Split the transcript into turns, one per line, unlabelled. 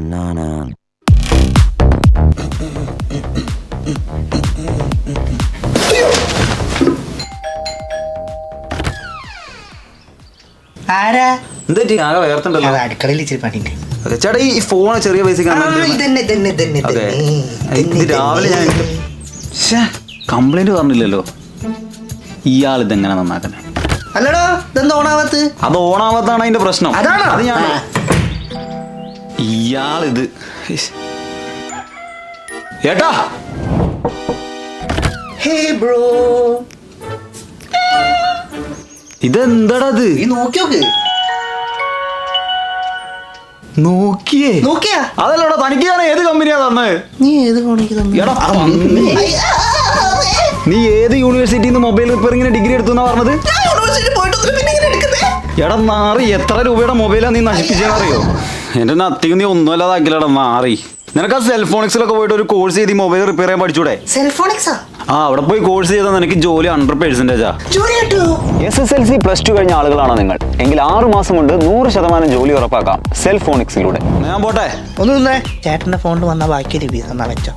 banana. ആരാ?
എന്താ
അത് ഇച്ചിരി
ഈ ചെറിയ രാവിലെ ഞാൻ കംപ്ലൈന്റ് പറഞ്ഞില്ലല്ലോ. ഇയാൾ ഇതെങ്ങനെ നന്നാക്കണേ
അല്ലടോ ഇതെന്താ ഓണാവാത്ത്
അത് ഓണാവാത്താണ് അതിന്റെ പ്രശ്നം.
അതാണോ?
അത് ഞാൻ ഇയാളിത്. ഏട്ടാ.
Hey bro.
ഇതെന്താടാ ഇത്
നീ നോക്കി നോക്ക്
നോക്കിയേ.
നോക്കിയാ?
അതല്ലടാ തനിക്ക് ഞാൻ ഏത് കമ്പനിയാ തന്നെ?
നീ ഏത് കോണിക്ക്
എടാ. നീ ഏത് യൂണിവേഴ്സിറ്റിയിൽ നിന്ന് മൊബൈൽ റിപ്പയറിങ്ങിന് ഡിഗ്രി എടുത്തു എന്നാ പറഞ്ഞത്? എടാ നാറി എത്ര രൂപയുടെ മൊബൈലാ നീ നശിപ്പിച്ചെന്നറിയോ എന്റെ അത്തിക്ക് നീ ഒന്നും അല്ലാതാക്കില്ലടാ നാറി നിനക്ക് ആ സെൽഫോണിക്സിലൊക്കെ പോയിട്ട് ഒരു കോഴ്സ് ചെയ്ത് മൊബൈൽ റിപ്പയർ ചെയ്യാൻ പഠിച്ചൂടെ?
സെൽഫോണിക്സാ
ആ അവിടെ പോയി കോഴ്സ് ചെയ്താൽ നിനക്ക് ജോലി hundred പെർസെന്റേജാ
S S L C plus two കഴിഞ്ഞ ആളുകളാണ് നിങ്ങൾ? എങ്കിൽ ആറ് മാസം കൊണ്ട് നൂറ് ശതമാനം ജോലി ഉറപ്പാക്കാം സെൽഫോണിക്സിലൂടെ
ഞാൻ പോട്ടെ.
ഒന്നും നിന്നേ ചേട്ടന്റെ ഫോണിൽ വന്ന ബാക്കി റിവ്യൂസ് എന്നാ വെച്ചോ.